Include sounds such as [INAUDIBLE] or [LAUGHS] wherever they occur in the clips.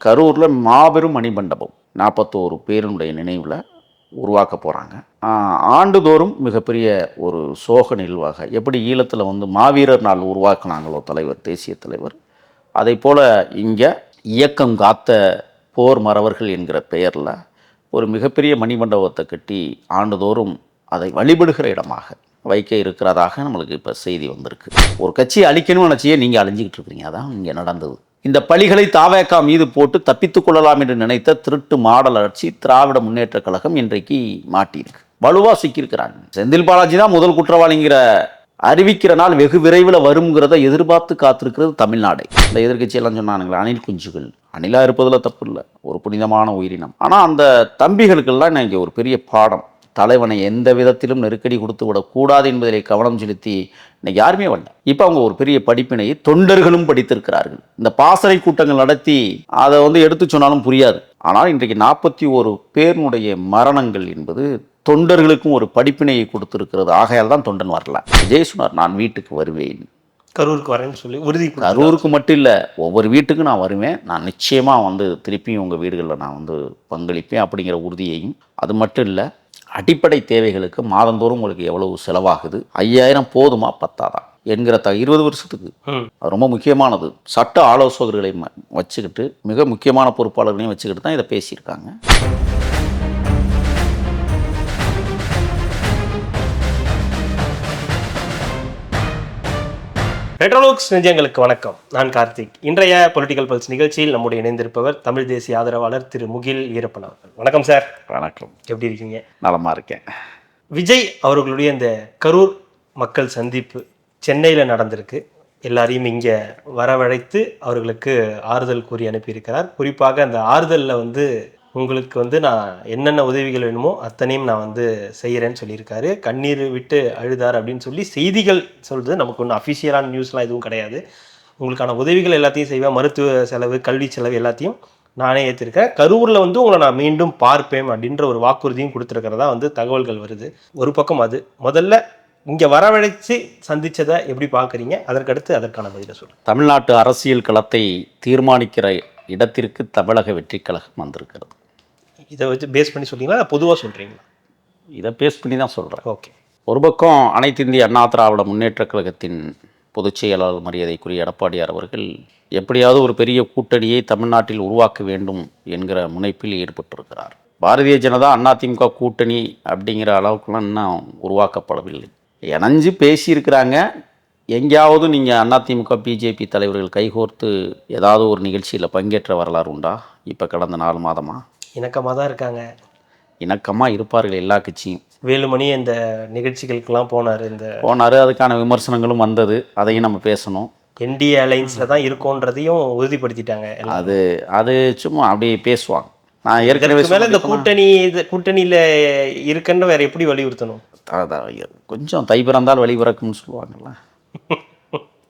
கரூரில் மாபெரும் மணிமண்டபம் நாற்பத்தோரு பேருடைய நினைவில் உருவாக்க போகிறாங்க ஆண்டுதோறும் மிகப்பெரிய ஒரு சோக நிகழ்வாக. எப்படி ஈழத்தில் வந்து மாவீரர் நாள் உருவாக்குனாங்களோ தலைவர் தேசிய தலைவர் அதை போல் இங்கே இயக்கம் காத்த போர் மறவர்கள் என்கிற பெயரில் ஒரு மிகப்பெரிய மணிமண்டபத்தை கட்டி ஆண்டுதோறும் அதை வழிபடுகிற இடமாக வைக்க இருக்கிறதாக நம்மளுக்கு இப்போ செய்தி வந்திருக்கு. ஒரு கட்சியை அழிக்கணும்னு நினச்சியே நீங்கள் அழிஞ்சிக்கிட்டு இருக்கிறீங்க. அதான் இங்கே நடந்தது. இந்த பழிகளை தாவேக்கா மீது போட்டு தப்பித்துக் கொள்ளலாம் என்று நினைத்த திருட்டு மாடல் அரட்சி திராவிட முன்னேற்றக் கழகம் இன்றைக்கு மாட்டியிருக்கு. வலுவா சிக்கியிருக்கிறாங்க செந்தில் பாலாஜி தான் முதல் குற்றவாளிங்கிற அறிவிக்கிற நாள் வெகு விரைவில் வருங்கிறத எதிர்பார்த்து காத்திருக்கிறது தமிழ்நாடு. இந்த எதிர்க்கட்சியெல்லாம் சொன்னானுங்களே அணில் குஞ்சுகள். அணிலா இருப்பதில் தப்பு இல்லை. ஒரு புனிதமான உயிரினம். ஆனால் அந்த தம்பிகளுக்கெல்லாம் இன்னைக்கு ஒரு பெரிய பாடம். தலைவனை எந்த விதத்திலும் நெருக்கடி கொடுத்து விடக்கூடாது என்பதிலே கவனம் செலுத்தி இன்னைக்கு யாருமே வரல. இப்போ அவங்க ஒரு பெரிய படிப்பினை தொண்டர்களும் படித்திருக்கிறார்கள். இந்த பாசறை கூட்டங்கள் நடத்தி அதை வந்து எடுத்து சொன்னாலும் புரியாது. ஆனால் இன்றைக்கு நாற்பத்தி ஒரு பேருனுடைய மரணங்கள் என்பது தொண்டர்களுக்கும் ஒரு படிப்பினையை கொடுத்திருக்கிறது. ஆகையால் தான் தொண்டன் வரல. விஜய் சொன்னார் நான் வீட்டுக்கு வருவேன். கரூருக்கு வரேன்னு சொல்லி உறுதி. கரூருக்கு மட்டும் இல்லை ஒவ்வொரு வீட்டுக்கும் நான் வருவேன். நான் நிச்சயமாக வந்து திருப்பியும் உங்கள் வீடுகளில் நான் வந்து பங்களிப்பேன் அப்படிங்கிற உறுதியையும். அது மட்டும் இல்லை அடிப்படை தேவைகளுக்கு மாதந்தோறும் உங்களுக்கு எவ்வளவு செலவாகுது? ஐயாயிரம் போதுமா? பத்தாதா? என்கிற த இருபது வருஷத்துக்கு. அது ரொம்ப முக்கியமானது. சட்ட ஆலோசகர்களை வச்சுக்கிட்டு மிக முக்கியமான பொறுப்பாளர்களையும் வச்சுக்கிட்டு தான் இதை பேசியிருக்காங்க. ரெட்ரோலோக்ஸ் நெஞ்சங்களுக்கு வணக்கம். நான் கார்த்திக். இன்றைய பொலிட்டிக்கல் பல்ஸ் நிகழ்ச்சியில் நம்முடைய இணைந்திருப்பவர் தமிழ் தேசிய ஆதரவாளர் திரு முகில் வீரப்பன் அவர்கள் வணக்கம் சார் வணக்கம். எப்படி இருக்கீங்க? நலமாக இருக்கேன். விஜய் அவர்களுடைய இந்த கரூர் மக்கள் சந்திப்பு சென்னையில் நடந்திருக்கு. எல்லாரையும் இங்கே வரவழைத்து அவர்களுக்கு ஆறுதல் கூறி அனுப்பியிருக்கிறார். குறிப்பாக அந்த ஆறுதலில் வந்து உங்களுக்கு வந்து நான் என்னென்ன உதவிகள் வேணுமோ அத்தனையும் நான் வந்து செய்கிறேன்னு சொல்லியிருக்காரு. கண்ணீர் விட்டு அழுதார் அப்படின்னு சொல்லி செய்திகள் சொல்கிறது நமக்கு ஒன்றும் அஃபிஷியலான நியூஸ்லாம் எதுவும் கிடையாது. உங்களுக்கான உதவிகள் எல்லாத்தையும் செய்வேன். மருத்துவ செலவு கல்வி செலவு எல்லாத்தையும் நானே ஏற்றிருக்கேன் கரூரில் வந்து உங்களை நான் மீண்டும் பார்ப்பேன் அப்படின்ற ஒரு வாக்குறுதியும் கொடுத்துருக்கிறதா வந்து தகவல்கள் வருது. ஒரு பக்கம் அது. முதல்ல இங்கே வரவழைச்சு சந்தித்ததை எப்படி பார்க்குறீங்க? அதற்கடுத்து அதற்கான பதிலை சொல்லுங்கள் தமிழ்நாட்டு அரசியல் களத்தை தீர்மானிக்கிற இடத்திற்கு தமிழக வெற்றி கழகம் வந்திருக்கிறது. இதை வச்சு பேஸ் பண்ணி சொல்றீங்களா? பொதுவாக சொல்கிறீங்களா இதை பேஸ் பண்ணி தான் சொல்கிறேன் ஓகே ஒரு பக்கம் அனைத்து இந்திய அண்ணா திராவிட முன்னேற்றக் கழகத்தின் பொதுச் செயலாளர் மரியாதைக்குரிய எடப்பாடியார் அவர்கள் எப்படியாவது ஒரு பெரிய கூட்டணியை தமிழ்நாட்டில் உருவாக்க வேண்டும் என்கிற முனைப்பில் ஈடுபட்டிருக்கிறார். பாரதிய ஜனதா அதிமுக கூட்டணி அப்படிங்கிற அளவுக்குலாம் இன்னும் உருவாக்கப்படவில்லை. இணைஞ்சு பேசியிருக்கிறாங்க. எங்கேயாவது நீங்கள் அதிமுக பிஜேபி தலைவர்கள் கைகோர்த்து ஏதாவது ஒரு நிகழ்ச்சியில் பங்கேற்ற வரலாறு உண்டா? இப்போ கடந்த நாலு மாதமாக இணக்கமாக தான் இருக்காங்க. இணக்கமாக இருப்பார்கள் எல்லா கட்சியும். வேலுமணி இந்த நிகழ்ச்சிகளுக்கெல்லாம் போனார் இந்த போனார் அதுக்கான விமர்சனங்களும் வந்தது. அதையும் நம்ம பேசணும். என்டிஏ அலைன்ஸில் தான் இருக்கோன்றதையும் உறுதிப்படுத்திட்டாங்க. அது அது சும்மா அப்படியே பேசுவாங்க. நான் ஏற்கனவே மேல இந்த கூட்டணி இது கூட்டணியில இருக்குன்னு வேற எப்படி வலியுறுத்தணும்? கொஞ்சம் தை பிறந்தால் வழி பிறக்கும்னு சொல்லுவாங்கல்ல. [LAUGHS]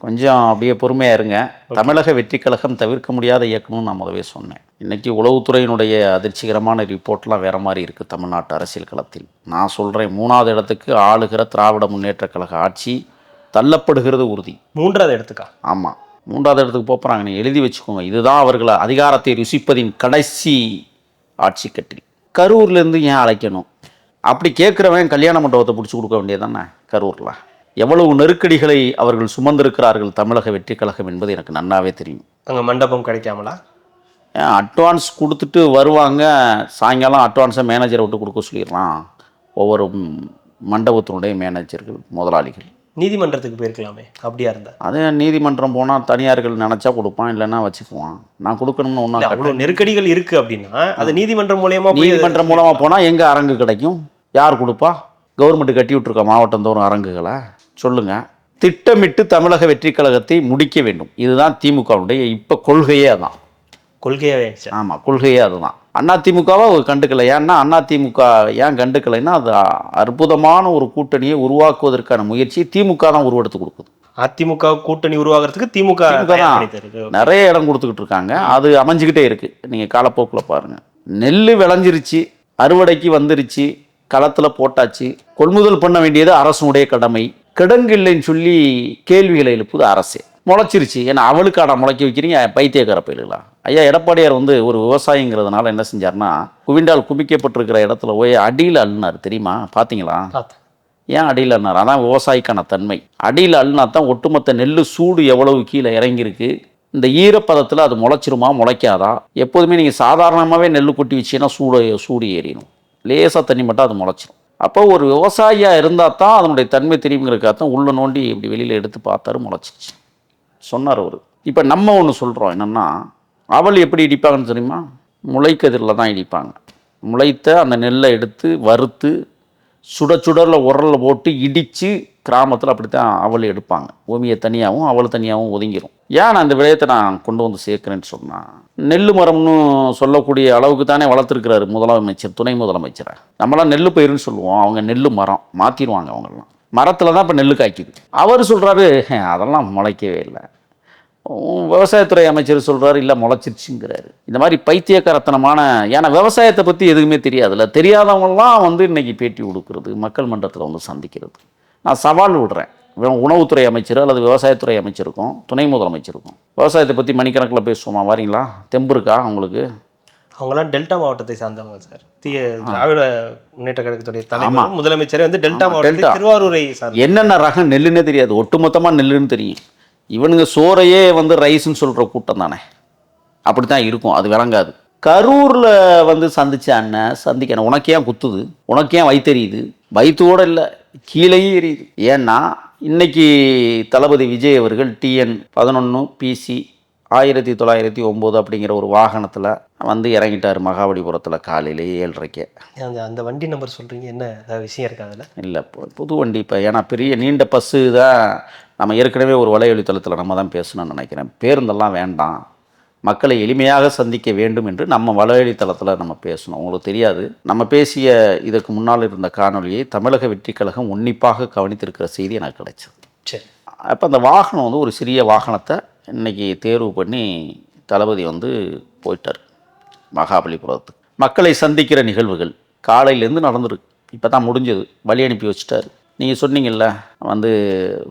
கொஞ்சம் அப்படியே பொறுமையாக இருங்க. தமிழக வெற்றி கழகம் தவிர்க்க முடியாத இயக்கம்னு நான் முதவே சொன்னேன். இன்னைக்கு உளவுத்துறையினுடைய அதிர்ச்சிகரமான ரிப்போர்ட்லாம் வேற மாதிரி இருக்குது தமிழ்நாட்டு அரசியல் களத்தில். நான் சொல்கிறேன் மூணாவது இடத்துக்கு ஆளுகிற திராவிட முன்னேற்றக் கழக ஆட்சி தள்ளப்படுகிறது உறுதி. மூன்றாவது இடத்துக்கா? ஆமாம் மூன்றாவது இடத்துக்கு போக போகிறாங்க நீ எழுதி வச்சுக்கோங்க. இதுதான் அவர்களை அதிகாரத்தை ருசிப்பதின் கடைசி ஆட்சி கட்டில். கரூர்லேருந்து ஏன் அழைக்கணும்? அப்படி கேட்குறவன் கல்யாண மண்டபத்தை பிடிச்சி கொடுக்க வேண்டியதானே கரூரில்? எவ்வளவு நெருக்கடிகளை அவர்கள் சுமந்திருக்கிறார்கள் தமிழக வெற்றி கழகம் என்பது எனக்கு நன்னாவே தெரியும். அங்க மண்டபம் கிடைக்காமலா? அட்வான்ஸ் கொடுத்துட்டு வருவாங்க. சாயங்காலம் அட்வான்ஸை மேனேஜரை விட்டு கொடுக்க சொல்லிடலாம். ஒவ்வொரு மண்டபத்தினுடைய மேனேஜர்கள் முதலாளிகள். நீதிமன்றத்துக்கு போயிருக்கலாமே அப்படியா இருந்தா? அதே நீதிமன்றம் போனால் தனியார்கள் நினச்சா கொடுப்பான் இல்லைன்னா வச்சுக்குவான். நான் கொடுக்கணும்னு ஒன்றும் நெருக்கடிகள் இருக்கு அப்படின்னா அது நீதிமன்றம் மூலியமா நீதிமன்றம் மூலமாக போனால் எங்கே அரங்கு கிடைக்கும்? யார் கொடுப்பா? கவர்மெண்ட் கட்டி விட்ருக்கா மாவட்டம் தோறும் அரங்குகளை? சொல்லுங்க. திட்டமிட்டு தமிழக வெற்றி கழகத்தை முடிக்க வேண்டும். இதுதான் திமுகவுடைய இப்போ கொள்கையே அதான். கொள்கையாவே சார் ஆமாம் கொள்கையே அதுதான். அண்ணா திமுகவை கண்டுக்கலை. ஏன்னா அண்ணா திமுக ஏன் கண்டுக்கலைன்னா அது அற்புதமான ஒரு கூட்டணியை உருவாக்குவதற்கான முயற்சியை திமுக தான் உருவெடுத்து கொடுக்குது. அதிமுக கூட்டணி உருவாகிறதுக்கு திமுக. நிறைய இடம் கொடுத்துக்கிட்டு இருக்காங்க. அது அமைஞ்சுக்கிட்டே இருக்கு. நீங்கள் காலப்போக்கில் பாருங்கள் நெல் விளைஞ்சிருச்சு அறுவடைக்கு வந்துருச்சு களத்தில் போட்டாச்சு. கொள்முதல் பண்ண வேண்டியது அரசனுடைய கடமை. கிடங்கு இல்லைன்னு சொல்லி கேள்விகளை எழுப்புது அரசே. முளைச்சிருச்சு. ஏன்னா அவளுக்கான முளைக்க வைக்கிறீங்க? பைத்தியக்கார பயிலுங்களா ஐயா எடப்பாடியார் வந்து ஒரு விவசாயிங்கிறதுனால என்ன செஞ்சார்னா குவிண்டால் குவிக்கப்பட்டிருக்கிற இடத்துல போய் அடியில் அள்ளினார். தெரியுமா? பார்த்தீங்களா ஏன் அடியில் அள்ளினார்? அதான் விவசாயிக்கான தன்மை. அடியில் அள்ளினா தான் ஒட்டுமொத்த நெல் சூடு எவ்வளவு கீழே இறங்கியிருக்கு. இந்த ஈரப்பதத்தில் அது முளைச்சிருமா? முளைக்காதா? எப்போதுமே நீங்கள் சாதாரணமாகவே நெல் கொட்டி வச்சீங்கன்னா சூடு சூடு ஏறிடும். லேசாக தண்ணி மட்டும் அது முளைச்சிரும். அப்போ ஒரு விவசாயியாக இருந்தால் தான் அதனுடைய தன்மை தெரியுங்கிறக்காக தான் உள்ள நோண்டி இப்படி வெளியில் எடுத்து பார்த்தாரு முளைச்சிச்சு. சொன்னார் அவர். இப்போ நம்ம ஒன்று சொல்கிறோம் என்னென்னா அவள் எப்படி இடிப்பாங்கன்னு தெரியுமா? முளைக்கதிரில் தான் இடிப்பாங்க. முளைத்த அந்த நெல்லை எடுத்து வறுத்து சுட சுடரில் உரலில் போட்டு இடித்து கிராமத்தில் அப்படி தான் எடுப்பாங்க. பூமியை தனியாகவும் அவள் தனியாகவும் ஒதுங்கிடும் ஏன் நான் இந்த விடயத்தை நான் கொண்டு வந்து சேர்க்குறேன்னு சொன்னால் நெல் மரம்னு சொல்லக்கூடிய அளவுக்கு தானே வளர்த்துருக்கிறாரு முதலமைச்சர் துணை முதலமைச்சரை. நம்மளாம் நெல் பயிருன்னு சொல்லுவோம் அவங்க நெல் மரம் மாற்றிடுவாங்க அவங்கெல்லாம். மரத்தில் தான் இப்போ நெல் காய்க்குது. அவர் சொல்கிறாரு அதெல்லாம் முளைக்கவே இல்லை. விவசாயத்துறை அமைச்சர் சொல்கிறாரு இல்லை முளைச்சிருச்சுங்கிறாரு. இந்த மாதிரி பைத்தியக்காரத்தனமான ஏன்னா விவசாயத்தை பற்றி எதுவுமே தெரியாதுல்ல. தெரியாதவங்களாம் வந்து இன்னைக்கு பேட்டி கொடுக்கறது மக்கள் மன்றத்தில் வந்து சந்திக்கிறது. நான் சவால் விடுறேன். உணவுத்துறை அமைச்சர் அல்லது விவசாயத்துறை அமைச்சருக்கும் துணை முதலமைச்சருக்கும். விவசாயத்தை பற்றி மணிக்கணக்கில் பேசுவோமா? வரீங்களா? தெம்பு இருக்கா உங்களுக்கு? அவங்களாம் டெல்டா மாவட்டத்தை சார்ந்தவங்க சார். தீய திராவிட முன்னேற்ற கழகத்துடைய தலைவர் முதலமைச்சரே வந்து டெல்டா மாவட்டத்தை. திருவாரூரை என்னென்ன ரகம் நெல்லுன்னே தெரியாது. ஒட்டுமொத்தமாக நெல்லுன்னு தெரியும். இவனுங்க சோறையே வந்து ரைஸ்ன்னு சொல்கிற கூட்டம் தானே. அப்படி தான் இருக்கும். அது விளங்காது. கரூரில் வந்து சந்திச்ச அண்ணன் சந்திக்க உனக்கு குத்துது? உனக்கு ஏன் வயித்தெரியுது? வயிற்றோட இல்லை. கீழேயும் எரியுது. ஏன்னா இன்னைக்கு தளபதி விஜய் அவர்கள் டிஎன் பதினொன்று பிசி ஆயிரத்தி தொள்ளாயிரத்தி ஒம்பது அப்படிங்கிற ஒரு வாகனத்தில் வந்து இறங்கிட்டார் மகாபலிபுரத்தில் காலையிலேயே ஏழரைக்கே. அந்த அந்த வண்டி நம்பர் சொல்றீங்க? என்ன விஷயம் இருக்கா அதுல? இல்லை புது வண்டி இப்போ ஏன்னா பெரிய நீண்ட பஸ்ஸு தான் நம்ம ஏற்கனவே ஒரு வலையொலித்தளத்தில் நம்ம தான் பேசணும்னு நினைக்கிறேன். பேருந்தெல்லாம் வேண்டாம். மக்களை எளிமையாக சந்திக்க வேண்டும் என்று நம்ம வலையொலித்தளத்தில் நம்ம பேசணும். உங்களுக்கு தெரியாது. நம்ம பேசிய இதற்கு முன்னால் இருந்த காணொளியை தமிழக வெற்றிக் கழகம் உன்னிப்பாக கவனித்திருக்கிற செய்தி எனக்கு கிடைச்சது. சரி. அப்போ அந்த வாகனம் வந்து ஒரு சிறிய வாகனத்தை இன்னைக்கு தேர்வு பண்ணி தளபதி வந்து போயிட்டார். மகாபலிபுரத்துக்கு. மக்களை சந்திக்கிற நிகழ்வுகள் காலையிலேருந்து நடந்திருக்கு இப்போ தான் முடிஞ்சது. வழி அனுப்பி வச்சுட்டாரு. நீங்கள் சொன்னீங்கல்ல வந்து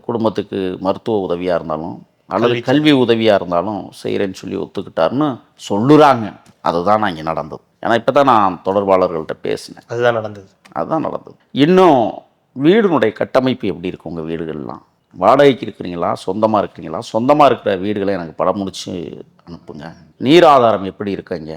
குடும்பத்துக்கு மருத்துவ உதவியாக இருந்தாலும் அல்லது கல்வி உதவியாக இருந்தாலும் செய்கிறேன்னு சொல்லி ஒத்துக்கிட்டாருன்னு சொல்லுறாங்க. அதுதான் நான் இங்கே நடந்தது. ஏன்னா இப்போ தான் நான் தொடர்பாளர்கள்ட்ட பேசினேன். அதுதான் நடந்தது. அதுதான் நடந்தது. இன்னும் வீடுனுடைய கட்டமைப்பு எப்படி இருக்கு உங்கள் வீடுகள்லாம்? வாடகைக்கு இருக்கிறீங்களா? சொந்தமாக இருக்கிறீங்களா? சொந்தமாக இருக்கிற வீடுகளை எனக்கு படம் முடிச்சு அனுப்புங்க. நீர் ஆதாரம் எப்படி இருக்குங்க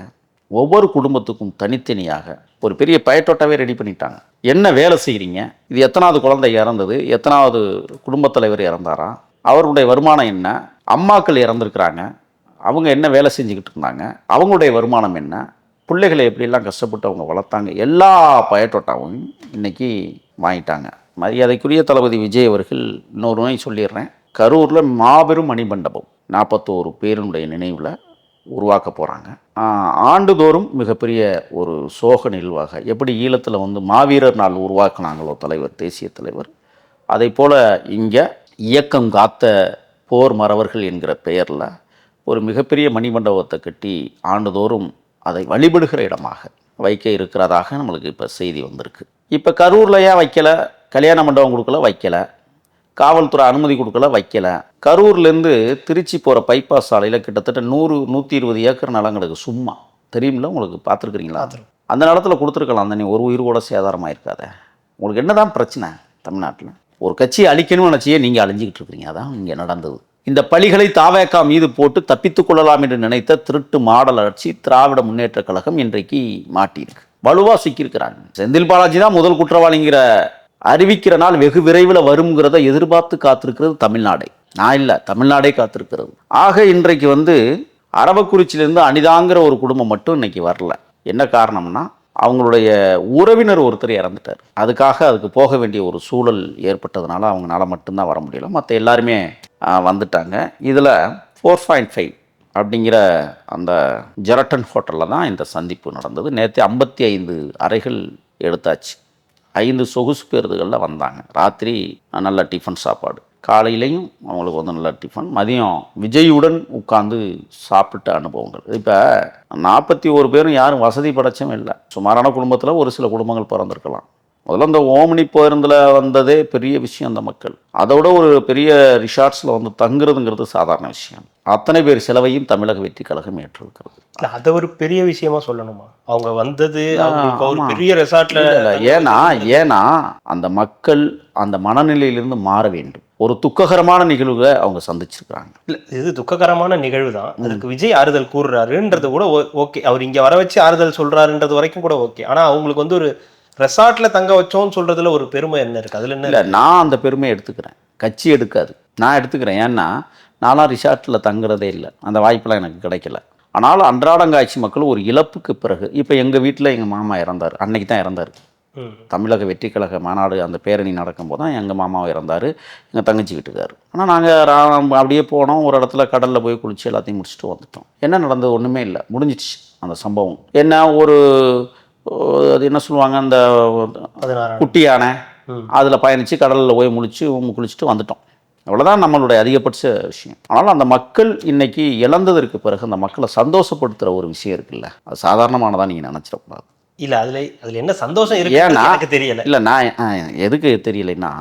ஒவ்வொரு குடும்பத்துக்கும் தனித்தனியாக ஒரு பெரிய பயட்டோட்டாவே ரெடி பண்ணிட்டாங்க. என்ன வேலை செய்கிறீங்க இது எத்தனாவது குழந்தை இறந்தது? எத்தனாவது குடும்பத் தலைவர் இறந்தாரா? அவருடைய வருமானம் என்ன? அம்மாக்கள் இறந்துருக்குறாங்க. அவங்க என்ன வேலை செஞ்சுக்கிட்டு இருந்தாங்க? அவங்களுடைய வருமானம் என்ன? பிள்ளைகளை எப்படிலாம் கஷ்டப்பட்டு அவங்க வளர்த்தாங்க? எல்லா பயட்டோட்டாவும் இன்றைக்கி வாங்கிட்டாங்க. மரியாதைக்குரிய தளபதி விஜய் அவர்கள் இன்னொரு நோய் சொல்லிடுறேன். கரூரில் மாபெரும் மணிமண்டபம் நாற்பத்தோரு பேருனுடைய நினைவில் உருவாக்க போகிறாங்க ஆண்டுதோறும் மிகப்பெரிய ஒரு சோக நிகழ்வாக. எப்படி ஈழத்தில் வந்து மாவீரர் நாள் உருவாக்குனாங்களோ தலைவர் தேசிய தலைவர். அதை போல் இங்கே இயக்கம் காத்த போர் மறவர்கள் என்கிற பெயரில் ஒரு மிகப்பெரிய மணிமண்டபத்தை கட்டி ஆண்டுதோறும் அதை வழிபடுகிற இடமாக வைக்க இருக்கிறதாக நம்மளுக்கு இப்போ செய்தி வந்திருக்கு. இப்போ கரூரில் ஏன் வைக்கலை? கல்யாண மண்டபம் கொடுக்கல? வைக்கலை. காவல்துறை அனுமதி கொடுக்கல? வைக்கல. கரூர்லேருந்து திருச்சி போகிற பைபாஸ் சாலையில் கிட்டத்தட்ட நூறு நூற்றி இருபது ஏக்கர் நிலம் கிடக்கு சும்மா. தெரியுமில்ல? உங்களுக்கு பார்த்துருக்குறீங்களா? அந்த நிலத்தில் கொடுத்துருக்கலாம். அந்த நீ ஒரு உயிர் கூட சேதாரமாக இருக்காத உங்களுக்கு என்னதான் பிரச்சனை தமிழ்நாட்டில்? ஒரு கட்சியை அழிக்கணும்னு நினச்சியே நீங்கள் அழிஞ்சிக்கிட்டு இருக்கிறீங்க. அதான் இங்கே நடந்தது. இந்த பழிகளை தாவேக்கா மீது போட்டு தப்பித்துக் கொள்ளலாம் என்று நினைத்த திருட்டு மாடல் ஆட்சி திராவிட முன்னேற்றக் கழகம் இன்றைக்கு மாட்டியிருக்கு. வலுவாக சிக்கியிருக்கிறாங்க. செந்தில் பாலாஜி தான் முதல் குற்றவாளிங்கிற அறிவிக்கிற நாள் வெகு விரைவில் வருங்கிறத எதிர்பார்த்து காத்திருக்கிறது தமிழ்நாடே. நான் இல்லை தமிழ்நாடே காத்திருக்கிறது. ஆக இன்றைக்கு வந்து அரவக்குறிச்சியிலேருந்து அனிதாங்கிற ஒரு குடும்பம் மட்டும் இன்னைக்கு வரல. என்ன காரணம்னா அவங்களுடைய உறவினர் ஒருத்தர் இறந்துட்டார். அதுக்காக அதுக்கு போக வேண்டிய ஒரு சூழல் ஏற்பட்டதுனால அவங்களால மட்டும்தான் வர முடியல. மற்ற எல்லாருமே வந்துட்டாங்க. இதில் ஃபோர் பாயிண்ட் ஃபைவ் அப்படிங்கிற அந்த ஜெரட்டன் ஹோட்டலில் தான் இந்த சந்திப்பு நடந்தது. நேற்று ஐம்பத்தி ஐந்து அறைகள் எடுத்தாச்சு. ஐந்து சொகுசு பேருந்துகளில் வந்தாங்க. ராத்திரி நல்ல டிஃபன் சாப்பாடு. காலையிலையும் அவங்களுக்கு வந்து நல்ல டிஃபன் மதியம் விஜயுடன் உட்கார்ந்து சாப்பிட்ட அனுபவங்கள். இப்போ நாற்பத்தி ஒரு பேரும் யாரும் வசதி படைச்சும் இல்லை. சுமாரான குடும்பத்தில் ஒரு சில குடும்பங்கள் பிறந்திருக்கலாம். முதல்ல இந்த ஓமினி பேருந்தில் வந்ததே பெரிய விஷயம் அந்த மக்கள். அதோட ஒரு பெரிய ரிசார்ட்ஸில் வந்து தங்குறதுங்கிறது சாதாரண விஷயம். அத்தனை பேர் செலவையும் தமிழக வெற்றி கழகம் ஏற்றிருக்கிறது. அதை ஒரு பெரிய விஷயமா சொல்லணுமா? அவங்க வந்தது ஒரு. பெரிய ரெசார்ட்ல. ஏன்னா ஏன்னா அந்த மக்கள் அந்த மனநிலையிலிருந்து மாற வேண்டும். ஒரு துக்ககரமான நிகழ்வுகளை அவங்க சந்திச்சிருக்கிறாங்க. இல்ல இது துக்ககரமான நிகழ்வு தான் அதுக்கு விஜய் ஆறுதல் கூறுறாருன்றது கூட ஓகே. அவர் இங்க வர வச்சு ஆறுதல் சொல்றாருன்றது வரைக்கும் கூட ஓகே. ஆனா அவங்களுக்கு வந்து ஒரு ரெசார்ட்ல தங்க வச்சோம்னு சொல்றதுல ஒரு பெருமை என்ன இருக்கு? அதுல என்ன இல்லை நான் அந்த பெருமையை எடுத்துக்கிறேன். கட்சி எடுக்காது. நான் எடுத்துக்கிறேன். ஏன்னா நான்லாம் ரிசார்ட்டில் தங்குறதே இல்லை. அந்த வாய்ப்பெல்லாம் எனக்கு கிடைக்கல. ஆனாலும் அன்றாடங்காட்சி மக்கள் ஒரு இழப்புக்கு பிறகு இப்போ எங்கள் வீட்டில் எங்கள் மாமா இறந்தார். அன்னைக்கு தான் இறந்தார். தமிழக வெற்றி கழக மாநாடு அந்த பேரணி நடக்கும்போது தான் எங்கள் மாமாவும் இறந்தார் எங்கள் தங்கச்சி வீட்டுக்கார் ஆனால் நாங்கள் அப்படியே போனோம் ஒரு இடத்துல கடலில் போய் குளிச்சு எல்லாத்தையும் முடிச்சுட்டு வந்துட்டோம். என்ன நடந்தது ஒன்றுமே இல்லை முடிஞ்சிடுச்சு அந்த சம்பவம். என்ன ஒரு அது என்ன சொல்லுவாங்க அந்த குட்டி யானை. அதில் பயணித்து கடலில் போய் முழிச்சு குளிச்சுட்டு வந்துட்டோம். அவ்வளோதான் நம்மளுடைய அதிகபட்ச விஷயம். ஆனால் அந்த மக்கள் இன்னைக்கு இழந்ததற்கு பிறகு அந்த மக்களை சந்தோஷப்படுத்துகிற ஒரு விஷயம் இருக்குல்ல அது சாதாரணமானதாக நீங்கள் நினச்சிடக்கூடாது. இல்ல அதுல அதுல என்ன சந்தோஷம் இருக்கு ஏன்னா- எனக்கு தெரியல. இல்லை நான் எதுக்கு தெரியலைன்னா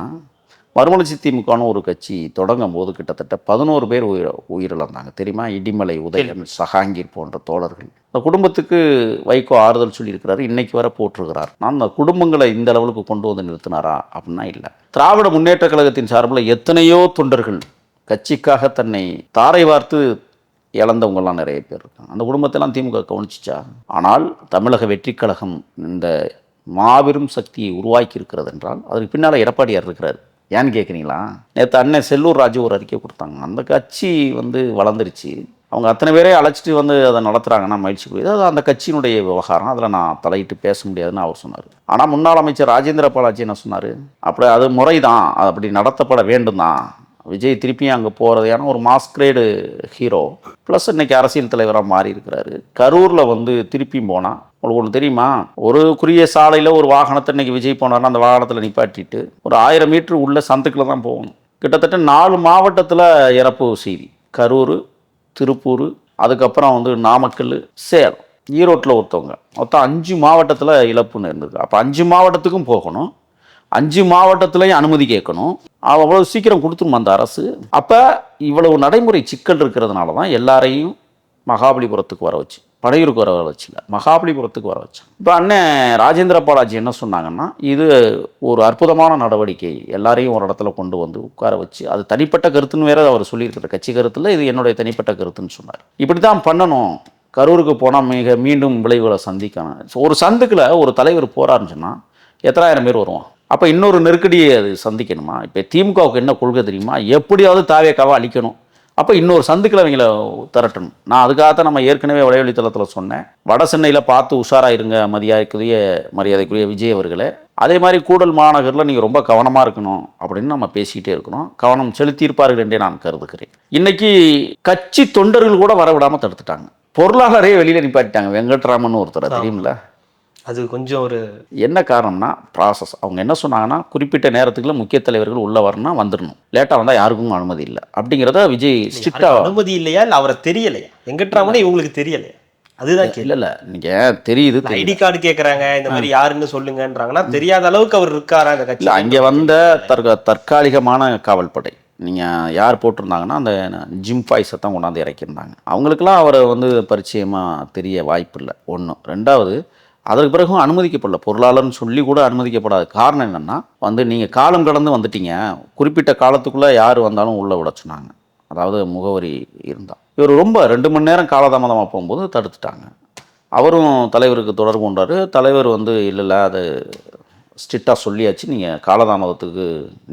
மறுமலர்ச்சி திமுகன்னு ஒரு கட்சி தொடங்கும் போது கிட்டத்தட்ட பதினோரு பேர் உயிர் உயிரிழந்தாங்க. தெரியுமா? இடிமலை உதயன் சஹாங்கீர் போன்ற தோழர்கள். இந்த குடும்பத்துக்கு வைகோ ஆறுதல் சொல்லியிருக்கிறாரு இன்னைக்கு வர போட்டிருக்கிறார். நான் அந்த குடும்பங்களை இந்த லெவலுக்கு கொண்டு வந்து நிறுத்தினாரா? அப்படின்னா இல்லை. திராவிட முன்னேற்ற கழகத்தின் சார்பில் எத்தனையோ தொண்டர்கள் கட்சிக்காக தன்னை தாரை வார்த்து இழந்தவங்கெல்லாம் நிறைய பேர் இருக்காங்க. அந்த குடும்பத்தெல்லாம் திமுக கவனிச்சிச்சா? ஆனால் தமிழக வெற்றிக் கழகம் இந்த மாபெரும் சக்தியை உருவாக்கி இருக்கிறது என்றால் அதுக்கு பின்னால் எடப்பாடியார் இருக்கிறார். ஏன்னு கேட்குறீங்களா? நேற்று அண்ணன் செல்லூர் ராஜு ஒரு அறிக்கை கொடுத்தாங்க. அந்த கட்சி வந்து வளர்ந்துருச்சு. அவங்க அத்தனை பேரே அழைச்சிட்டு வந்து அதை நடத்துகிறாங்கன்னா மகிழ்ச்சிக்குரியது அது அந்த கட்சியினுடைய விவகாரம். அதில் நான் தலையிட்டு பேச முடியாதுன்னு அவர் சொன்னார். ஆனால் முன்னாள் அமைச்சர் ராஜேந்திர பாலாஜி என்ன சொன்னார்? அப்படி அது முறை தான் அது அப்படி நடத்தப்பட வேண்டும் தான் விஜய் திருப்பியும் அங்கே போகிறது ஏன்னா ஒரு மாஸ்கிரேடு ஹீரோ ப்ளஸ் இன்னைக்கு அரசியல் தலைவராக மாறி இருக்கிறாரு கரூரில் வந்து திருப்பியும் போனால் உங்களுக்கு ஒன்று தெரியுமா? ஒரு குறுகிய சாலையில் ஒரு வாகனத்தை இன்றைக்கி விஜய் போனார்னா அந்த வாகனத்தில் நிப்பாட்டிட்டு ஒரு ஆயிரம் மீட்டர் உள்ள சந்துக்கில் தான் போகணும். கிட்டத்தட்ட நாலு மாவட்டத்தில் இறப்பு செய்தி. கரூர் திருப்பூர் அதுக்கப்புறம் வந்து நாமக்கல் சேலம். ஈரோட்டில் ஒருத்தவங்க. மொத்தம் அஞ்சு மாவட்டத்தில் இழப்புன்னு இருந்தது அப்போ அஞ்சு மாவட்டத்துக்கும் போகணும். அஞ்சு மாவட்டத்திலையும் அனுமதி கேட்கணும். அவ்வளோ சீக்கிரம் கொடுத்துருமா அந்த அரசு. அப்போ இவ்வளவு நடைமுறை சிக்கல் இருக்கிறதுனால தான் எல்லாரையும் மகாபலிபுரத்துக்கு வர வச்சு படையூருக்கு வர வச்சுங்க. மகாபலிபுரத்துக்கு வர வச்சு. இப்போ அண்ணன் ராஜேந்திர பாலாஜி என்ன சொன்னாங்கன்னா இது ஒரு அற்புதமான நடவடிக்கை எல்லாரையும் ஒரு இடத்துல கொண்டு வந்து உட்கார வச்சு அது தனிப்பட்ட கருத்துன்னு வேற அவர் சொல்லியிருக்கிறார் கட்சி கருத்தில் இது என்னுடைய தனிப்பட்ட கருத்துன்னு சொன்னார். இப்படி தான் பண்ணணும். கரூருக்கு போனால் மிக மீண்டும் விளைவுகளை சந்திக்கணும். ஒரு சந்துக்கில் ஒரு தலைவர் போகிறாருன்னு சொன்னால் எத்தனாயிரம் பேர் வருவான்? அப்போ இன்னொரு நெருக்கடியை அது சந்திக்கணுமா? இப்போ திமுகவுக்கு என்ன கொள்கை தெரியுமா? எப்படியாவது தாவேக்காவை அழிக்கணும். அப்போ இன்னொரு சந்துக்களை அவங்கள திரட்டணும். நான் அதுக்காகத்தான் நம்ம ஏற்கனவே வலைவழி தளத்தில் சொன்னேன். வட சென்னையில் பார்த்து உஷாராக இருங்க மரியாதைக்குரிய மரியாதைக்குரிய விஜய் அவர்களே. அதே மாதிரி கூடல் மாநகரில் நீங்கள் ரொம்ப கவனமாக இருக்கணும் அப்படின்னு நம்ம பேசிக்கிட்டே இருக்கிறோம் கவனம் செலுத்தியிருப்பார்கள் என்றே நான் கருதுகிறேன். இன்னைக்கு கட்சி தொண்டர்கள் கூட வரவிடாமல் தடுத்துட்டாங்க. பொருளாளரே வெளியில் நிப்பாட்டிட்டாங்க. வெங்கட்ராமன் ஒருத்தர் தெரியுமில்ல? அது கொஞ்சம் ஒரு என்ன காரணம்னா ப்ராசஸ் அவங்க என்ன சொன்னாங்கன்னா குறிப்பிட்ட நேரத்துக்குள்ள முக்கிய தலைவர்கள் உள்ள வரணும்னா வந்துடணும். லேட்டாக வந்தால் யாருக்கும் அனுமதி இல்லை. அப்படிங்கிறத விஜய் ஸ்ட்ரிக்டாக அனுமதி இல்லையா? இல்ல அவரை தெரியலையா? வெங்கட்ராமனே இவங்களுக்கு தெரியலையா? அதுதான் இல்லை இல்லை நீங்கள் தெரியுது ஐடி கார்டு கேக்குறாங்க இந்த மாதிரி யாருன்னு சொல்லுங்கன்றாங்கன்னா தெரியாத அளவுக்கு அவர் இருக்காரா அந்த கட்சி? இல்லை அங்கே வந்த தற்க தற்காலிகமான காவல்படை. நீங்கள் யார் போட்டிருந்தாங்கன்னா அந்த ஜிம் பாய்ஸை தான் கொண்டாந்து இறக்கியிருந்தாங்க. அவங்களுக்கெல்லாம் அவரை வந்து பரிச்சயமாக தெரிய வாய்ப்பு இல்லை. ஒன்று ரெண்டாவது அதற்கு பிறகும் அனுமதிக்கப்படல. பொருளாளர்னு சொல்லி கூட அனுமதிக்கப்படாத காரணம் என்னென்னா வந்து நீங்கள் காலம் கடந்து வந்துட்டீங்க. குறிப்பிட்ட காலத்துக்குள்ளே யார் வந்தாலும் உள்ளே விட சொன்னாங்க அதாவது முகவரி இருந்தால் இவர் ரொம்ப ரெண்டு மணி நேரம் காலதாமதமாக போகும்போது தடுத்துட்டாங்க. அவரும் தலைவருக்கு தொடர்பு கொண்டாரு. தலைவர் வந்து இல்லை இல்லை அது ஸ்ட்ரிக்டாக சொல்லியாச்சு. நீங்கள் காலதாமதத்துக்கு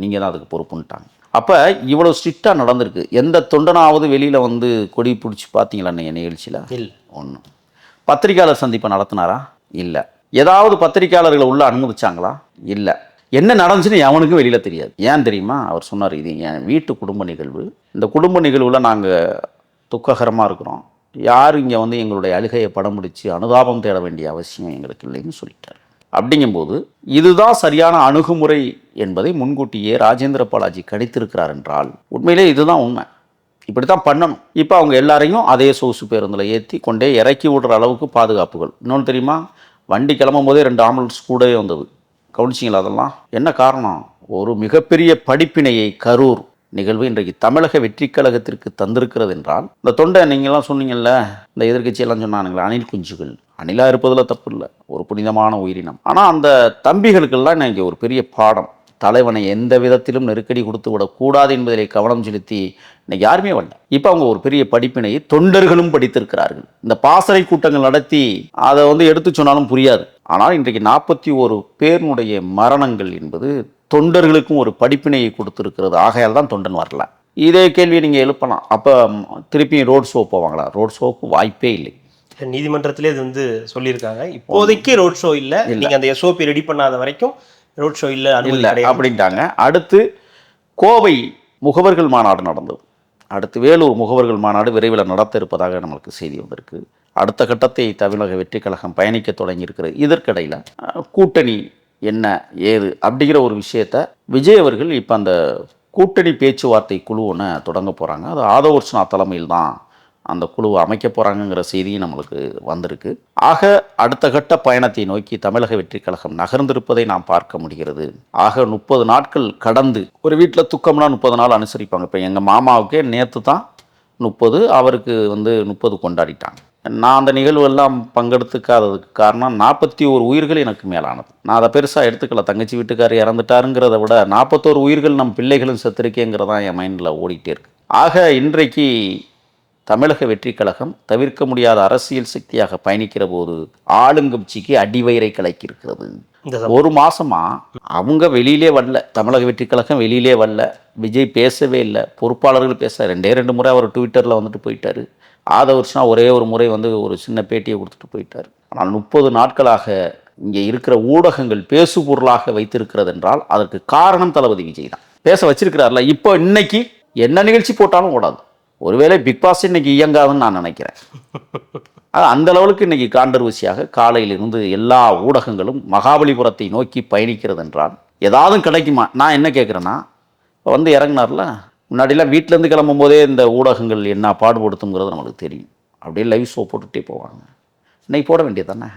நீங்கள் தான் அதுக்கு பொறுப்புன்ட்டாங்க. அப்போ இவ்வளோ ஸ்ட்ரிக்டாக நடந்திருக்கு. எந்த தொண்டனாவது வெளியில் வந்து கொடி பிடிச்சி பார்த்தீங்களா நீங்கள் நிகழ்ச்சியில்? இல்ல. ஒன்று பத்திரிக்கையாளர் சந்திப்பை நடத்தினாரா? இல்லை. ஏதாவது பத்திரிக்கையாளர்களை உள்ள அனுமதிச்சாங்களா? இல்லை. என்ன நடந்துச்சுன்னு எவனுக்கும் வெளியில் தெரியாது. ஏன் தெரியுமா? அவர் சொன்னார் இது என் வீட்டு குடும்ப நிகழ்வு. இந்த குடும்ப நிகழ்வில் நாங்கள் துக்ககரமாக இருக்கிறோம். யார் இங்கே வந்து எங்களுடைய அழுகையை படம் பிடிச்சி அனுதாபம் தேட வேண்டிய அவசியம் எங்களுக்கு இல்லைன்னு சொல்லிட்டார். அப்படிங்கும்போது இதுதான் சரியான அணுகுமுறை என்பதை முன்கூட்டியே ராஜேந்திர பாலாஜி கணித்திருக்கிறார் என்றால் உண்மையிலே இதுதான் உண்மை. இப்படி தான் பண்ணணும். இப்போ அவங்க எல்லாரையும் அதே சொகுசு பேருந்தில் ஏற்றி கொண்டே இறக்கி விடுற அளவுக்கு பாதுகாப்புகள். இன்னொன்று தெரியுமா? வண்டி கிளம்பும் போதே ரெண்டு ஆம்புலன்ஸ் கூடவே வந்தது. கவனிச்சிங்களா அதெல்லாம்? என்ன காரணம்? ஒரு மிகப்பெரிய படிப்பினையை கரூர் நிகழ்வு இன்றைக்கு தமிழக வெற்றி கழகத்திற்கு தந்திருக்கிறது என்றால் இந்த தொண்டை நீங்கள்லாம் சொன்னீங்கல்ல இந்த எதிர்க்கட்சியெல்லாம் சொன்னானுங்களே அணில் குஞ்சுகள். அணிலாக இருப்பதில் தப்பு இல்லை. ஒரு புனிதமான உயிரினம். ஆனால் அந்த தம்பிகளுக்கெல்லாம் இன்னைக்கு ஒரு பெரிய பாடம். தலைவனை எந்த விதத்திலும் நெருக்கடி கொடுத்து விடக்கூடாது என்பதிலே கவனம் செலுத்தி இன்னைக்கு யாருமே வரல. இப்போ அவங்க ஒரு பெரிய படிப்பினையை தொண்டர்களும் படித்திருக்கிறார்கள். இந்த பாசறை கூட்டங்கள் நடத்தி அதை வந்து எடுத்து சொன்னாலும் புரியாது. ஆனால் இன்றைக்கு நாற்பத்தி ஒரு பேருனுடைய மரணங்கள் என்பது தொண்டர்களுக்கும் ஒரு படிப்பினையை கொடுத்திருக்கிறது. ஆகையால் தான் தொண்டன் வரல. இதே கேள்வியை நீங்கள் எழுப்பலாம். அப்போ திருப்பியும் ரோட் ஷோ போவாங்களா? ரோட் ஷோவுக்கு வாய்ப்பே இல்லை. நீதிமன்றத்திலே இது வந்து சொல்லியிருக்காங்க. இப்போதைக்கு ரோட் ஷோ இல்ல. நீங்க அந்த எஸ்ஓபி ரெடி பண்ணாத வரைக்கும் ரோட் ஷோ இல்ல இல்லை அப்படின்ட்டாங்க. அடுத்து கோவை முகவர்கள் மாநாடு நடந்தது. அடுத்து வேலூர் முகவர்கள் மாநாடு விரைவில் நடத்த இருப்பதாக நம்மளுக்கு செய்தி வந்திருக்கு. அடுத்த கட்டத்தை தமிழக வெற்றி கழகம் பயணிக்க தொடங்கியிருக்கிறது. இதற்கிடையில் கூட்டணி என்ன ஏது அப்படிங்கிற ஒரு விஷயத்த விஜய் அவர்கள் இப்போ அந்த கூட்டணி பேச்சுவார்த்தை குழு ஒன்று தொடங்க போகிறாங்க அது ஆதவர்ஷனா தலைமையில் தான் அந்த குழுவை அமைக்க போகிறாங்கங்கிற செய்தியும் நம்மளுக்கு வந்திருக்கு. ஆக அடுத்த கட்ட பயணத்தை நோக்கி தமிழக வெற்றி கழகம் நகர்ந்திருப்பதை நாம் பார்க்க முடிகிறது. ஆக முப்பது நாட்கள் கடந்து ஒரு வீட்டில் துக்கம்னா முப்பது நாள் அனுசரிப்பாங்க. இப்போ எங்கள் மாமாவுக்கே நேற்று தான் முப்பது அவருக்கு வந்து முப்பது கொண்டாடிட்டாங்க. நான் அந்த நிகழ்வெல்லாம் பங்கெடுத்துக்காததுக்கு காரணம் நாற்பத்தி ஒரு உயிர்கள் எனக்கு மேலானது. நான் அதை பெருசாக எடுத்துக்கல. தங்கச்சி வீட்டுக்கார் இறந்துட்டாருங்கிறத விட நாற்பத்தோரு உயிர்கள் நம் பிள்ளைகளும் செத்துருக்கேங்கிறதான் என் மைண்டில் ஓடிட்டே இருக்கு. ஆக இன்றைக்கு தமிழக வெற்றி கழகம் தவிர்க்க முடியாத அரசியல் சக்தியாக பயணிக்கிற போது ஆளுங்கட்சிக்கு அடிவயிறை கலக்கியிருக்கிறது. ஒரு மாசமா அவங்க வெளியிலே வரல. தமிழக வெற்றி கழகம் வெளியிலே வரல. விஜய் பேசவே இல்லை. பொறுப்பாளர்கள் பேச ரெண்டே ரெண்டு முறை அவர் ட்விட்டரில் வந்துட்டு போயிட்டாரு. ஆத வருஷம் ஒரே ஒரு முறை வந்து ஒரு சின்ன பேட்டியை கொடுத்துட்டு போயிட்டார். ஆனால் முப்பது நாட்களாக இங்கே இருக்கிற ஊடகங்கள் பேசு பொருளாக வைத்திருக்கிறது என்றால் அதற்கு காரணம் தளபதி விஜய் தான். பேச வச்சிருக்கிறார்ல. இப்போ இன்னைக்கு என்ன நிகழ்ச்சி போட்டாலும் ஓடாது. ஒருவேளை பிக் பாஸ் இன்னைக்கு இயங்காதுன்னு நான் நினைக்கிறேன். அது [LAUGHS] அந்த லெவலுக்கு இன்னைக்கு காண்டர்வசியாக காலையிலிருந்து எல்லா ஊடகங்களும் மகாபலிபுரத்தை நோக்கி பயணிக்கிறது என்றால் ஏதாவது கிடைக்குமா? நான் என்ன கேட்குறேன்னா இப்போ வந்து இறங்குனார்ல முன்னாடிலாம் வீட்டிலேருந்து கிளம்பும் போதே இந்த ஊடகங்கள் என்ன பாடுபடுத்துங்கிறது நம்மளுக்கு தெரியும். அப்படியே லைவ் ஷோ போட்டுகிட்டே போவாங்க. இன்னைக்கு போட வேண்டியது தானே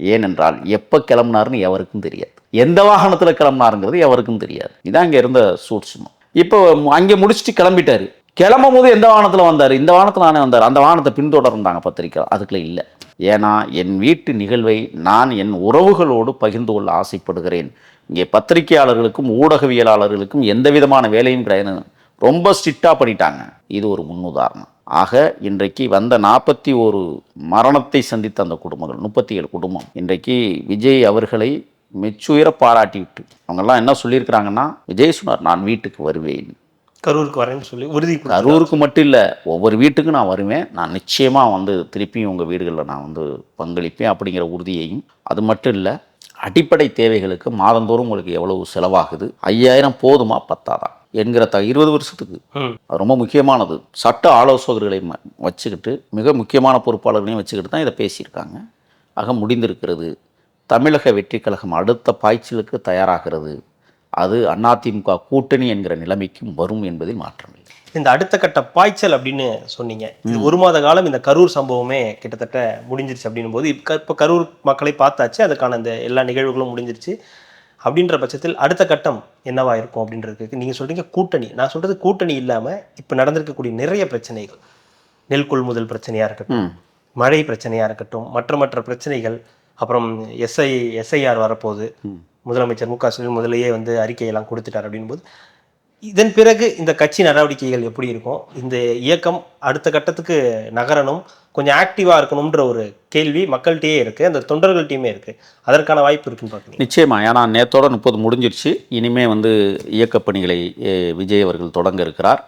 ஏனென்றால் எப்போ கிளம்புனாருன்னு எவருக்கும் தெரியாது. எந்த வாகனத்தில் கிளம்புனாருங்கிறது எவருக்கும் தெரியாது. இதான் இங்கே இருந்த சூட்சுமம். இப்போ அங்கே முடிச்சுட்டு கிளம்பிட்டாரு. கிளம்பும் போது எந்த வாகனத்தில் வந்தார்? இந்த வாகனத்தில் நானே வந்தார். அந்த வாகனத்தை பின்தொடர்ந்தாங்க பத்திரிக்கை அதுக்குள்ள இல்லை. ஏன்னா என் வீட்டு நிகழ்வை நான் என் உறவுகளோடு பகிர்ந்து கொள்ள ஆசைப்படுகிறேன். இங்கே பத்திரிகையாளர்களுக்கும் ஊடகவியலாளர்களுக்கும் எந்த விதமான வேலையும் கிடையாது. ரொம்ப ஸ்ட்ரிக்டாக பண்ணிட்டாங்க. இது ஒரு முன்னுதாரணம். ஆக இன்றைக்கு வந்த நாற்பத்தி ஒரு மரணத்தை சந்தித்த அந்த குடும்பங்கள் முப்பத்தி ஏழு குடும்பம் இன்றைக்கு விஜய் அவர்களை மெச்சுயர பாராட்டி விட்டு அவங்கெல்லாம் என்ன சொல்லியிருக்கிறாங்கன்னா விஜய் சொன்னார் நான் வீட்டுக்கு வருவேன். கரூருக்கு வரேன்னு சொல்லி உறுதி. கரூருக்கு மட்டும் இல்லை ஒவ்வொரு வீட்டுக்கும் நான் வருவேன். நான் நிச்சயமாக வந்து திருப்பியும் உங்கள் வீடுகளில் நான் வந்து பங்களிப்பேன் அப்படிங்கிற உறுதியையும். அது மட்டும் இல்லை அடிப்படை தேவைகளுக்கு மாதந்தோறும் உங்களுக்கு எவ்வளவு செலவாகுது? ஐயாயிரம் போதுமா? பத்தாதா? என்கிற த இருபது வருஷத்துக்கு. அது ரொம்ப முக்கியமானது. சட்ட ஆலோசகர்களை வச்சுக்கிட்டு மிக முக்கியமான பொறுப்பாளர்களையும் வச்சுக்கிட்டு தான் இதை பேசியிருக்காங்க. ஆக முடிந்திருக்கிறது தமிழக வெற்றி கழகம் அடுத்த பாய்ச்சலுக்கு தயாராகிறது. அது அதிமுக கூட்டணி என்கிற நிலைமைக்கும் வரும் என்பதில் மாற்றமில்லை. இந்த அடுத்த கட்ட பாய்ச்சல் அப்படின்னு சொன்னீங்க. இது ஒரு மாத காலம் இந்த கரூர் சம்பவமே கிட்டத்தட்ட முடிஞ்சிருச்சு அப்படின்னும் போது இப்போ இப்போ கரூர் மக்களை பார்த்தாச்சு அதுக்கான இந்த எல்லா நிகழ்வுகளும் முடிஞ்சிருச்சு. அப்படின்ற பட்சத்தில் அடுத்த கட்டம் என்னவா இருக்கும் அப்படின்றதுக்கு நீங்கள் சொல்றீங்க கூட்டணி. நான் சொல்றது கூட்டணி இல்லாமல் இப்போ நடந்திருக்கக்கூடிய நிறைய பிரச்சனைகள். நெல் கொள்முதல் பிரச்சனையாக இருக்கட்டும் மழை பிரச்சனையாக இருக்கட்டும் மற்ற மற்ற பிரச்சனைகள் அப்புறம் எஸ்ஐ எஸ்ஐஆர் வரப்போகுது. முதலமைச்சர் மு க ஸ்டாலின் முதலேயே வந்து அறிக்கையெல்லாம் கொடுத்துட்டார் அப்படின்போது இதன் பிறகு இந்த கட்சி நடவடிக்கைகள் எப்படி இருக்கும்? இந்த இயக்கம் அடுத்த கட்டத்துக்கு நகரணும் கொஞ்சம் ஆக்டிவாக இருக்கணுன்ற ஒரு கேள்வி மக்கள்கிட்டயே இருக்குது அந்த தொண்டர்கள்ட்டையுமே இருக்குது அதற்கான வாய்ப்பு இருக்குன்னு பார்க்குறீங்க? நிச்சயமாக ஏன்னா நேத்தோட முப்பது முடிஞ்சிருச்சு இனிமே வந்து இயக்கப் பணிகளை விஜய் அவர்கள் தொடங்க இருக்கிறார்.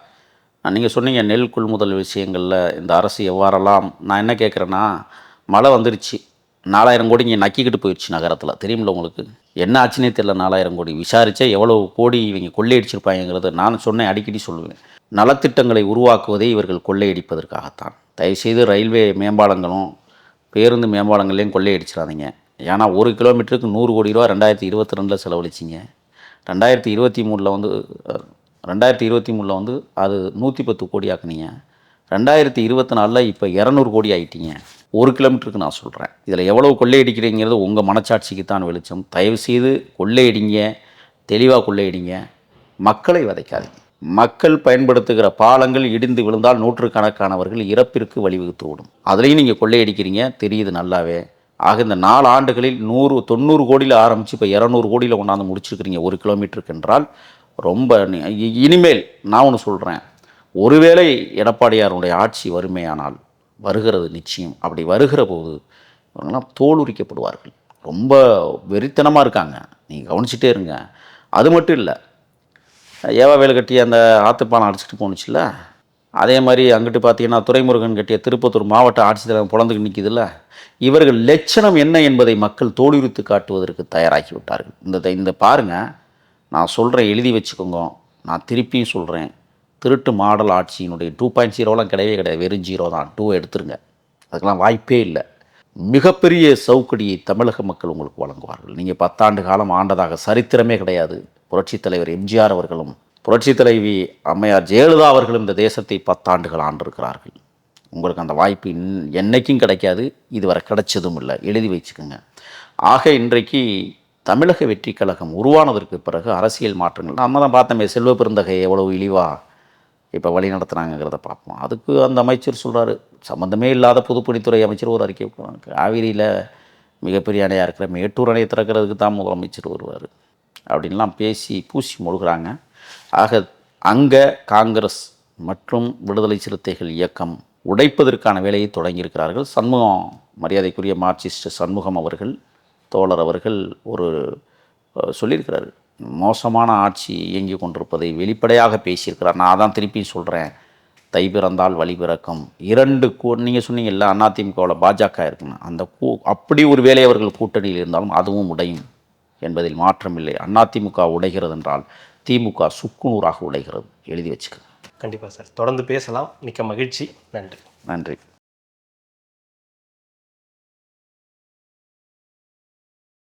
நீங்கள் சொன்னீங்க நெல் கொள்முதல் விஷயங்களில் இந்த அரசு எவ்வாறெல்லாம் நான் என்ன கேட்குறேன்னா மழை வந்துருச்சு. நாலாயிரம் கோடி இங்கே நக்கிக்கிட்டு போயிடுச்சு நகரத்தில். தெரியுமில்ல உங்களுக்கு? என்ன ஆச்சுன்னே தெரியல நாலாயிரம் கோடி. விசாரித்தா எவ்வளோ கோடி இவங்க கொள்ளையடிச்சிருப்பாங்கிறது நான் சொன்னேன் அடிக்கடி சொல்லுவேன். நலத்திட்டங்களை உருவாக்குவதே இவர்கள் கொள்ளையடிப்பதற்காகத்தான். தயவுசெய்து ரயில்வே மேம்பாலங்களும் பேருந்து மேம்பாலங்களையும் கொள்ளையடிச்சிடாதீங்க. ஏன்னா ஒரு கிலோமீட்டருக்கு நூறு கோடி ரூபா ரெண்டாயிரத்தி இருபத்தி ரெண்டில் செலவழிச்சிங்க. ரெண்டாயிரத்தி இருபத்தி மூணில் வந்து ரெண்டாயிரத்தி இருபத்தி மூணில் வந்து அது நூற்றி பத்து கோடி ஆக்குனீங்க. ரெண்டாயிரத்தி இருபத்தி நாலில் இப்போ இரநூறு கோடி ஆகிட்டீங்க ஒரு கிலோமீட்டருக்கு நான் சொல்கிறேன் இதில் எவ்வளோ கொள்ளையடிக்கிறீங்கிறது உங்கள் மனச்சாட்சிக்கு தான் வெளிச்சம். தயவுசெய்து கொள்ளையடிங்க தெளிவாக கொள்ளையடிங்க. மக்களை வதைக்காதீங்க. மக்கள் பயன்படுத்துகிற பாலங்கள் இடிந்து விழுந்தால் நூற்றுக்கணக்கானவர்கள் இறப்பிற்கு வழிவகுத்து விடும் அதுலேயும் நீங்கள் கொள்ளையடிக்கிறீங்க. தெரியுது நல்லாவே. ஆக இந்த நாலு ஆண்டுகளில் நூறு தொண்ணூறு கோடியில் ஆரம்பித்து இப்போ இரநூறு கோடியில் கொண்டாந்து முடிச்சிருக்கிறீங்க ஒரு கிலோமீட்டருக்கு என்றால் ரொம்ப இனிமேல் நான் ஒன்று சொல்கிறேன் ஒருவேளை எடப்பாடியாருடைய ஆட்சி வறுமையானால் வருகிறது நிச்சயம். அப்படி வருகிற போது இவங்கெல்லாம் தோல் உரிக்கப்படுவார்கள். ரொம்ப வெறித்தனமாக இருக்காங்க. நீங்கள் கவனிச்சிட்டே இருங்க. அது மட்டும் இல்லை ஏவா வேலு கட்டி அந்த ஆத்துப்பானை அடிச்சுட்டு போணுச்சுல்ல? அதே மாதிரி அங்கிட்டு பார்த்தீங்கன்னா துரைமுருகன் கட்டிய திருப்பத்தூர் மாவட்ட ஆட்சித்தலைவர் புலந்துக்கு நிற்கிதுல்ல இவர்கள் லட்சணம் என்ன என்பதை மக்கள் தோலுரித்து காட்டுவதற்கு தயாராகி விட்டார்கள். இந்த இந்த பாருங்க நான் சொல்கிறேன் எழுதி வச்சுக்கோங்க. நான் திருப்பியும் சொல்கிறேன் திருட்டு மாடல் ஆட்சியினுடைய டூ பாயிண்ட் ஜீரோலாம் கிடையவே கிடையாது. வெறும் ஜீரோ தான். டூ எடுத்துருங்க. அதுக்கெல்லாம் வாய்ப்பே இல்லை. மிகப்பெரிய சவுக்கடியை தமிழக மக்கள் உங்களுக்கு வழங்குவார்கள். நீங்கள் பத்தாண்டு காலம் ஆண்டதாக சரித்திரமே கிடையாது. புரட்சித் தலைவர் எம்ஜிஆர் அவர்களும் புரட்சித் தலைவி அம்மையார் ஜெயலலிதா அவர்களும் இந்த தேசத்தை பத்தாண்டுகள் ஆண்டிருக்கிறார்கள். உங்களுக்கு அந்த வாய்ப்பு இன் என்றைக்கும் கிடைக்காது. இதுவரை கிடைச்சதும் இல்லை. எழுதி வச்சுக்கோங்க. ஆக இன்றைக்கு தமிழக வெற்றி கழகம் உருவானதற்கு பிறகு அரசியல் மாற்றங்கள் நம்ம தான் பார்த்தோமே செல்வ பெருந்தகை எவ்வளவு இழிவாக இப்போ வழி நடத்துனாங்கிறத பார்ப்போம். அதுக்கு அந்த அமைச்சர் சொல்கிறாரு சம்மந்தமே இல்லாத பொதுப்பணித்துறை அமைச்சர் ஒரு அறிக்கை விடுறாங்க காவிரியில் மிகப்பெரிய அணையாக இருக்கிற மேட்டூர் அணையை திறக்கிறதுக்கு தான் முதலமைச்சர் வருவார். அப்படின்லாம் பேசி பூசி மொழுகிறாங்க. ஆக அங்கே காங்கிரஸ் மற்றும் விடுதலை சிறுத்தைகள் இயக்கம் உடைப்பதற்கான வேலையை தொடங்கியிருக்கிறார்கள். சண்முகம் மரியாதைக்குரிய மார்க்சிஸ்ட் சண்முகம் அவர்கள் தோழர் அவர்கள் ஒரு சொல்லியிருக்கிறார்கள் மோசமான ஆட்சி இயங்கி கொண்டிருப்பதை வெளிப்படையாக பேசியிருக்கிறார். நான் அதான் திருப்பி சொல்கிறேன் தை பிறந்தால் வழி பிறக்கும். இரண்டு கூ நீங்கள் சொன்னீங்கல்ல அதிமுகவில் பாஜக இருக்குன்னு. அந்த கூ அப்படி ஒரு வேலை அவர்கள் கூட்டணியில் இருந்தாலும் அதுவும் உடையும் என்பதில் மாற்றமில்லை. அதிமுக உடைகிறது என்றால் திமுக சுக்குநூறாக உடைகிறது. எழுதி வச்சுக்க கண்டிப்பாக சார். தொடர்ந்து பேசலாம். மிக்க மகிழ்ச்சி. நன்றி. நன்றி.